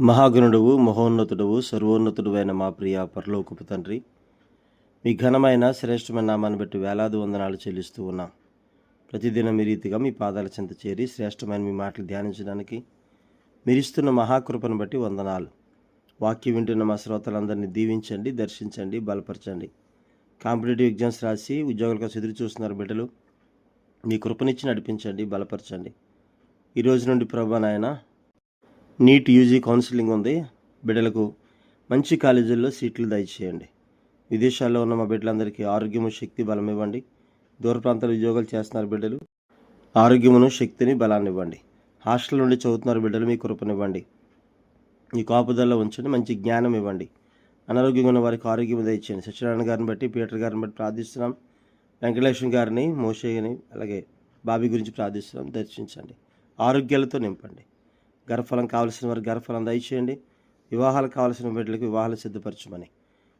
మహాగుణుడువు మహోన్నతుడువు సర్వోన్నతుడు అయిన మా ప్రియ పరలోకపు తండ్రి మీ ఘనమైన శ్రేష్టమైన నామాన్ని బట్టి వేలాది వందనాలు చెల్లిస్తూ ఉన్నాం. ప్రతిదినం మీ రీతిగా మీ పాదాల చెంత చేరి శ్రేష్టమైన మీ మాటలు ధ్యానించడానికి మీరిస్తున్న మహాకృపను బట్టి వందనాలు. వాక్యం వింటున్న మా శ్రోతలందరినీ దీవించండి దర్శించండి బలపరచండి. కాంపిటేటివ్ ఎగ్జామ్స్ రాసి ఉద్యోగుల కోసం ఎదురు చూస్తున్నారు బిడ్డలు మీ కృపనిచ్చి నడిపించండి బలపరచండి. ఈరోజు నుండి ప్రభా నాయన నీట్ యూజీ కౌన్సిలింగ్ ఉంది. బిడ్డలకు మంచి కాలేజీల్లో సీట్లు దయచేయండి. విదేశాల్లో ఉన్న మా బిడ్డలందరికీ ఆరోగ్యము శక్తి బలం ఇవ్వండి. దూర ప్రాంతాల ఉద్యోగాలు చేస్తున్నారు బిడ్డలు. ఆరోగ్యమును శక్తిని బలాన్ని ఇవ్వండి. హాస్టల్ నుండి చదువుతున్నారు బిడ్డలు మీ కృపనివ్వండి. మీ కాపుదల్లో ఉంచండి. మంచి జ్ఞానం ఇవ్వండి. అనారోగ్యంగా ఉన్న వారికి ఆరోగ్యం దయచేయండి. సత్యనారాయణ గారిని బట్టి పీటర్ గారిని బట్టి ప్రార్థిస్తున్నాం. వెంకటేశ్వర గారిని మోషేని అలాగే బాబీ గురించి ప్రార్థిస్తున్నాం. దర్శించండి. ఆరోగ్యాలతో నింపండి. గర్భఫలం కావలసిన వారి గర్భఫలం దయచేయండి. వివాహాలు కావలసిన బిడ్డలకు వివాహాలు సిద్ధపరచమని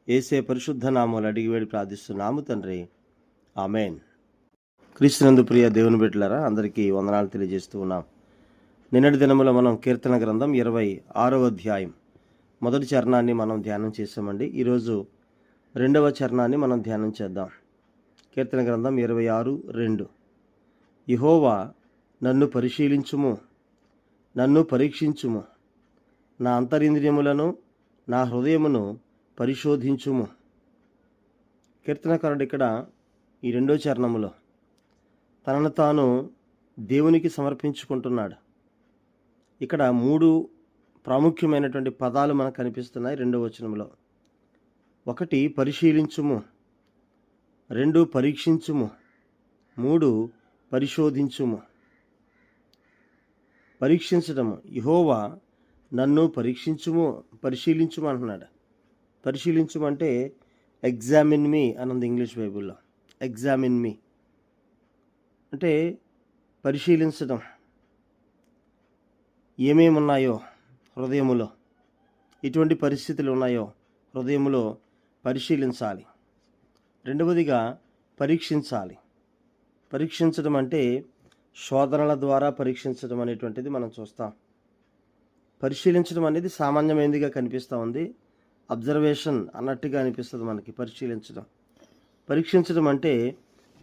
ఏసే పరిశుద్ధ నామాలు అడిగి వేడి ప్రార్థిస్తున్నాము తండ్రి. ఆమెన్. క్రీస్తునందు ప్రియ దేవుని బిడ్డలారా అందరికీ వందనాలు తెలియజేస్తూ ఉన్నాం. నిన్నటి దినములో మనం కీర్తన గ్రంథం ఇరవై ఆరవ అధ్యాయం మొదటి చరణాన్ని మనం ధ్యానం చేసామండి ఈరోజు రెండవ చరణాన్ని మనం ధ్యానం చేద్దాం. కీర్తన గ్రంథం ఇరవై ఆరు రెండు. ఇహోవా నన్ను పరిశీలించుము. నన్ను పరీక్షించుము. నా అంతరింద్రియములను నా హృదయమును పరిశోధించుము. కీర్తనకారుడు ఇక్కడ ఈ రెండో చరణములో తనను తాను దేవునికి సమర్పించుకుంటున్నాడు. ఇక్కడ మూడు ప్రాముఖ్యమైనటువంటి పదాలు మనకు కనిపిస్తున్నాయి రెండో వచనంలో. ఒకటి పరిశీలించుము. రెండు పరీక్షించుము. మూడు పరిశోధించుము. పరీక్షించడము యహోవా నన్ను పరీక్షించుము పరిశీలించుము అంటున్నాడు. పరిశీలించుమంటే ఎగ్జామిన్ మీ అన్నది ఇంగ్లీష్ బైబిల్లో. ఎగ్జామిన్ మీ అంటే పరిశీలించడం ఏమేమి ఉన్నాయో హృదయములో? ఎటువంటి పరిస్థితులు ఉన్నాయో హృదయములో పరిశీలించాలి. రెండవదిగా పరీక్షించాలి. పరీక్షించడం అంటే శోధనల ద్వారా పరీక్షించడం అనేటువంటిది మనం చూస్తాం. పరిశీలించడం అనేది సామాన్యమైనదిగా కనిపిస్తూ ఉంది. అబ్జర్వేషన్ అన్నట్టుగా అనిపిస్తుంది మనకి పరిశీలించడం. పరీక్షించడం అంటే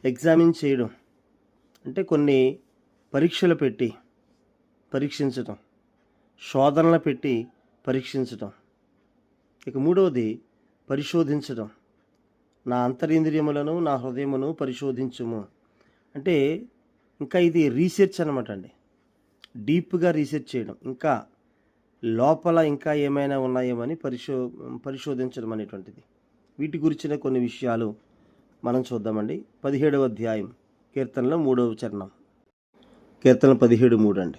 ఎగ్జామిన్ చేయడం. అంటే కొన్ని పరీక్షలు పెట్టి పరీక్షించడం. శోధనలు పెట్టి పరీక్షించడం. ఇక మూడవది పరిశోధించడం. నా అంతరింద్రియములను నా హృదయమును పరిశోధించుము. అంటే ఇంకా ఇది రీసెర్చ్ అనమాట అండి. డీప్గా రీసెర్చ్ చేయడం. ఇంకా లోపల ఇంకా ఏమైనా ఉన్నాయేమని పరిశో పరిశోధించడం అనేటువంటిది. వీటి గురించిన కొన్ని విషయాలు మనం చూద్దామండి. పదిహేడవ అధ్యాయం కీర్తనలో మూడవ చరణం. కీర్తన పదిహేడు మూడు అండి.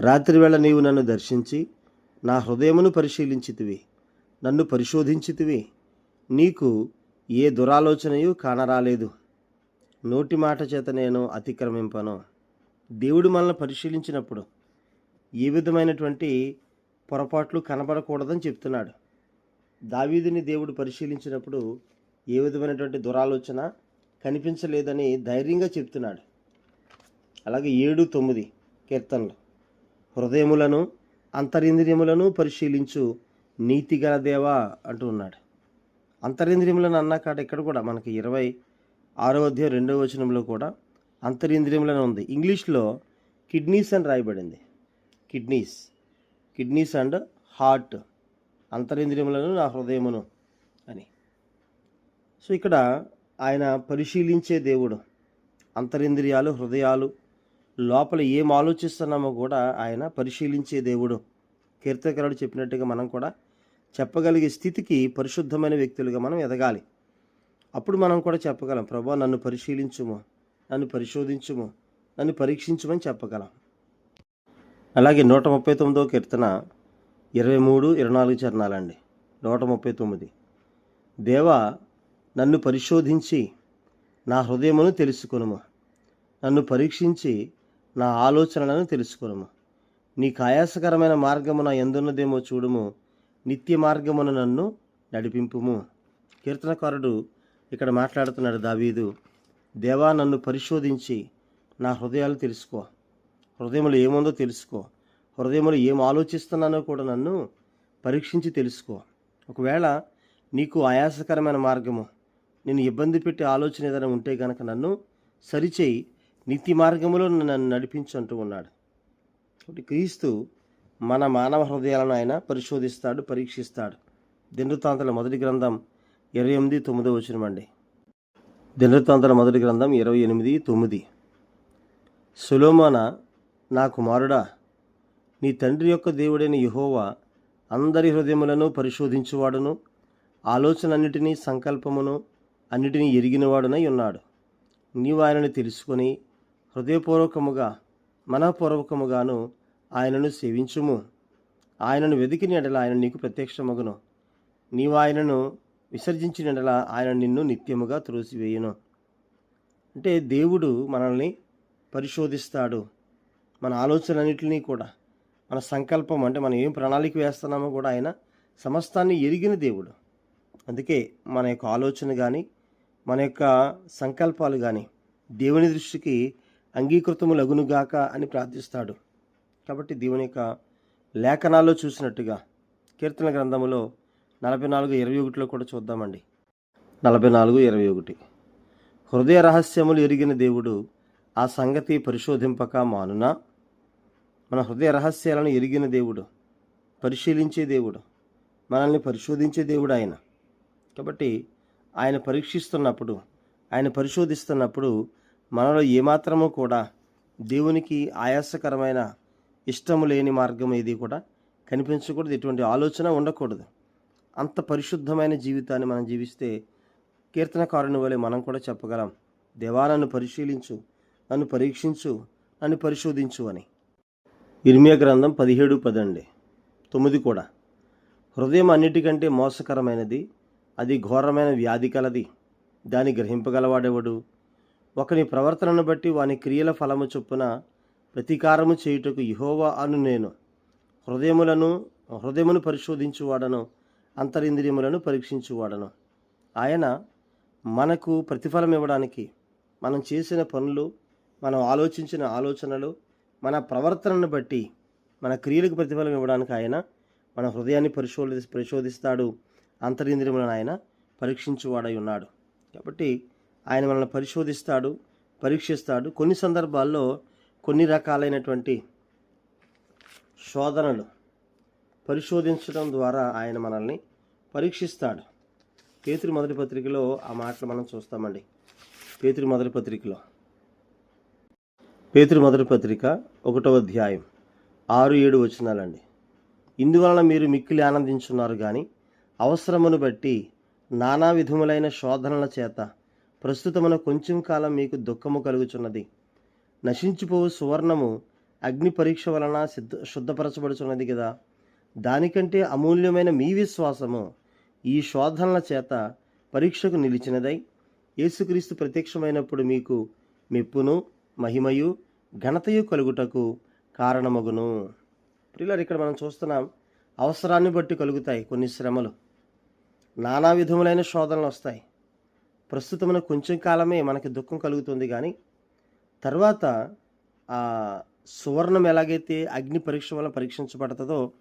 రాత్రి వేళ నీవు నన్ను దర్శించి నా హృదయమును పరిశీలించితివి. నన్ను పరిశోధించితివి. నీకు ఏ దురాలోచనయు కానరాలేదు. నోటి మాట చేత నేను అతిక్రమింపను. దేవుడు మనల్ని పరిశీలించినప్పుడు ఏ విధమైనటువంటి పొరపాట్లు కనబడకూడదని చెప్తున్నాడు. దావీదుని దేవుడు పరిశీలించినప్పుడు ఏ విధమైనటువంటి దురాలోచన కనిపించలేదని ధైర్యంగా చెప్తున్నాడు. అలాగే ఏడు తొమ్మిది కీర్తనలు. హృదయములను అంతరింద్రియములను పరిశీలించు నీతిగల దేవా అంటూ ఉన్నాడు. అంతరింద్రియములను అన్నాకాడ ఇక్కడ కూడా మనకి ఇరవై ఆరో అధ్యాయం రెండవ వచనంలో కూడా అంతరింద్రియంలోనే ఉంది. ఇంగ్లీష్లో కిడ్నీస్ అని రాయబడింది. కిడ్నీస్. Kidneys and heart. అంతరింద్రియములను నా హృదయమును అని. సో ఇక్కడ ఆయన పరిశీలించే దేవుడు అంతరింద్రియాలు హృదయాలు లోపల ఏం ఆలోచిస్తున్నామో కూడా ఆయన పరిశీలించే దేవుడు. కీర్తకరుడు చెప్పినట్టుగా మనం కూడా చెప్పగలిగే స్థితికి పరిశుద్ధమైన వ్యక్తులుగా మనం ఎదగాలి. అప్పుడు మనం కూడా చెప్పగలం ప్రభా నన్ను పరిశీలించుము నన్ను పరిశోధించుము నన్ను పరీక్షించమని చెప్పగలం. అలాగే నూట ముప్పై తొమ్మిదో కీర్తన ఇరవై మూడు ఇరవై నాలుగు చరణాలండి. నూట ముప్పై తొమ్మిది. దేవా నన్ను పరిశోధించి నా హృదయమును తెలుసుకొనుము. నన్ను పరీక్షించి నా ఆలోచనలను తెలుసుకొనుము. నీకు ఆయాసకరమైన మార్గమున ఎందున్నదేమో చూడుము. నిత్య మార్గమును నన్ను నడిపింపుము. కీర్తనకారుడు ఇక్కడ మాట్లాడుతున్నాడు దావీదు దేవా నన్ను పరిశోధించి నా హృదయాలు తెలుసుకో. హృదయంలో ఏముందో తెలుసుకో. హృదయంలో ఏం ఆలోచిస్తున్నానో కూడా నన్ను పరీక్షించి తెలుసుకో. ఒకవేళ నీకు ఆయాసకరమైన మార్గము నేను ఇబ్బంది పెట్టే ఆలోచన ఏదైనా ఉంటే కనుక నన్ను సరిచేయి. నీతి మార్గములో నన్ను నడిపించు అంటూ ఉన్నాడు. కాబట్టి క్రీస్తు మన మానవ హృదయాలను ఆయన పరిశోధిస్తాడు పరీక్షిస్తాడు. దినవృత్తాంతాల మొదటి గ్రంథం ఇరవై ఎనిమిది తొమ్మిదో వచ్చినమండి దినవృత్తాంతాల మొదటి గ్రంథం ఇరవై ఎనిమిది తొమ్మిది. సులోమాన నా కుమారుడా నీ తండ్రి యొక్క దేవుడైన యుహోవా అందరి హృదయములను పరిశోధించువాడును ఆలోచనన్నిటినీ సంకల్పమును అన్నిటినీ ఎరిగినవాడునై ఉన్నాడు. నీవు ఆయనను తెలుసుకొని హృదయపూర్వకముగా మనఃపూర్వకముగాను ఆయనను సేవించుము. ఆయనను వెతికిన ఎడల ఆయన నీకు ప్రత్యక్షమగును. నీవు ఆయనను విసర్జించిన ఆయన నిన్ను నిత్యముగా త్రోసివేయును. అంటే దేవుడు మనల్ని పరిశోధిస్తాడు. మన ఆలోచనలన్నింటినీ కూడా మన సంకల్పం అంటే మనం ఏం ప్రణాళిక వేస్తున్నామో కూడా ఆయన సమస్తాన్ని ఎరిగిన దేవుడు. అందుకే మన యొక్క ఆలోచన కానీ మన యొక్క సంకల్పాలు కానీ దేవుని దృష్టికి అంగీకృతము లగునుగాక అని ప్రార్థిస్తాడు. కాబట్టి దేవుని యొక్క లేఖనాల్లో చూసినట్టుగా కీర్తన గ్రంథములో నలభై నాలుగు ఇరవై ఒకటిలో కూడా చూద్దామండి. నలభై నాలుగు ఇరవై ఒకటి. హృదయ రహస్యములు ఎరిగిన దేవుడు ఆ సంగతి పరిశోధింపక మానునా? మన హృదయ రహస్యాలను ఎరిగిన దేవుడు పరిశీలించే దేవుడు మనల్ని పరిశోధించే దేవుడు ఆయన. కాబట్టి ఆయన పరీక్షిస్తున్నప్పుడు ఆయన పరిశోధిస్తున్నప్పుడు మనలో ఏమాత్రము కూడా దేవునికి ఆయాసకరమైన ఇష్టము లేని మార్గం ఏది కూడా కనిపించకూడదు. ఎటువంటి ఆలోచన ఉండకూడదు. అంత పరిశుద్ధమైన జీవితాన్ని మనం జీవిస్తే కీర్తనకారుని వలె మనం కూడా చెప్పగలం. దేవా నన్ను పరిశీలించు నన్ను పరీక్షించు నన్ను పరిశోధించు అని. ఇర్మియా గ్రంథం పదిహేడు పదండి. తొమ్మిది కూడా. హృదయం అన్నిటికంటే మోసకరమైనది అది ఘోరమైన వ్యాధి కలది. దాన్ని గ్రహింపగలవాడెవడు? ఒకని ప్రవర్తనను బట్టి వాని క్రియల ఫలము చొప్పున ప్రతీకారము చేయుటకు ఇహోవా అను నేను. హృదయములను హృదయమును పరిశోధించువాడను. అంతరింద్రియములను పరీక్షించువాడను. ఆయన మనకు ప్రతిఫలం ఇవ్వడానికి మనం చేసిన పనులు మనం ఆలోచించిన ఆలోచనలు మన ప్రవర్తనను బట్టి మన క్రియలకు ప్రతిఫలం ఇవ్వడానికి ఆయన మన హృదయాన్ని పరిశోధి పరిశోధిస్తాడు. అంతరింద్రియములను ఆయన పరీక్షించువాడై ఉన్నాడు. కాబట్టి ఆయన మనల్ని పరిశోధిస్తాడు పరీక్షిస్తాడు. కొన్ని సందర్భాల్లో కొన్ని రకాలైనటువంటి శోధనలు పరిశోధించడం ద్వారా ఆయన మనల్ని పరీక్షిస్తాడు. పేతురు మొదటి పత్రికలో ఆ మాటలు మనం చూస్తామండి. పేతురు మొదటి పత్రికలో. పేతురు మొదటి పత్రిక ఒకటవ అధ్యాయం ఆరు ఏడు వచనాలండి. ఇందువలన మీరు మిక్కిలి ఆనందించున్నారు కానీ అవసరమును బట్టి నానా విధములైన శోధనల చేత ప్రస్తుతమున కొంచెం కాలం మీకు దుఃఖము కలుగుచున్నది. నశించిపోవు సువర్ణము అగ్ని పరీక్ష వలన సిద్ధ శుద్ధపరచబడుచున్నది కదా దానికంటే అమూల్యమైన మీ విశ్వాసము ఈ శోధనల చేత పరీక్షకు నిలిచినదై యేసుక్రీస్తు ప్రత్యక్షమైనప్పుడు మీకు మెప్పును మహిమయు ఘనతయు కలుగుటకు కారణమగును. ప్రియులారు ఇక్కడ మనం చూస్తున్నాం అవసరాన్ని బట్టి కలుగుతాయి కొన్ని శ్రమలు. నానా విధములైన శోధనలు వస్తాయి. ప్రస్తుతమైన కొంచెం కాలమే మనకి దుఃఖం కలుగుతుంది కానీ తర్వాత ఆ సువర్ణం ఎలాగైతే అగ్ని పరీక్ష వల్ల పరీక్షించబడుతుందో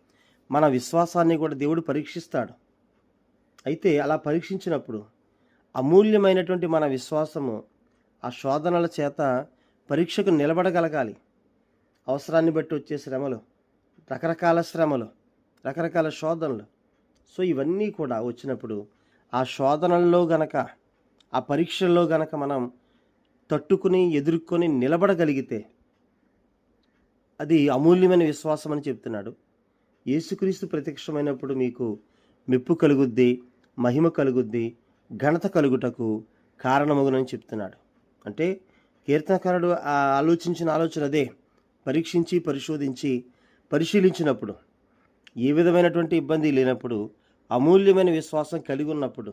మన విశ్వాసాన్ని కూడా దేవుడు పరీక్షిస్తాడు. అయితే అలా పరీక్షించినప్పుడు అమూల్యమైనటువంటి మన విశ్వాసము ఆ శోధనల చేత పరీక్షకు నిలబడగలగాలి. అవసరాన్ని బట్టి వచ్చే శ్రమలు రకరకాల శ్రమలు రకరకాల శోధనలు. సో ఇవన్నీ కూడా వచ్చినప్పుడు ఆ శోధనల్లో గనక ఆ పరీక్షల్లో గనక మనం తట్టుకుని ఎదుర్కొని నిలబడగలిగితే అది అమూల్యమైన విశ్వాసం అని చెప్తున్నాడు. యేసుక్రీస్తు ప్రత్యక్షమైనప్పుడు మీకు మెప్పు కలుగుద్ది మహిమ కలుగుద్ది ఘనత కలుగుటకు కారణమగునని చెప్తున్నాడు. అంటే కీర్తనకారుడు ఆ ఆలోచించిన ఆలోచన అదే. పరీక్షించి పరిశోధించి పరిశీలించినప్పుడు ఏ విధమైనటువంటి ఇబ్బంది లేనప్పుడు అమూల్యమైన విశ్వాసం కలిగి ఉన్నప్పుడు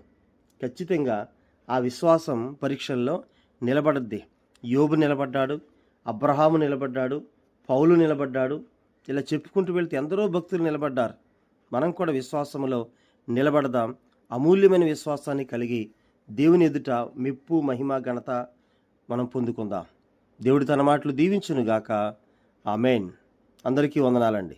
ఖచ్చితంగా ఆ విశ్వాసం పరీక్షల్లో నిలబడద్ది. యోబు నిలబడ్డాడు అబ్రహాము నిలబడ్డాడు పౌలు నిలబడ్డాడు ఇలా చెప్పుకుంటూ వెళ్తే ఎందరో భక్తులు నిలబడ్డారు. మనం కూడా విశ్వాసంలో నిలబడదాం. అమూల్యమైన విశ్వాసాన్ని కలిగి దేవుని ఎదుట మెప్పు మహిమ ఘనత మనం పొందుకుందాం. దేవుడి తన మాటలు దీవించునుగాక. ఆమెన్. అందరికీ వందనాలండి.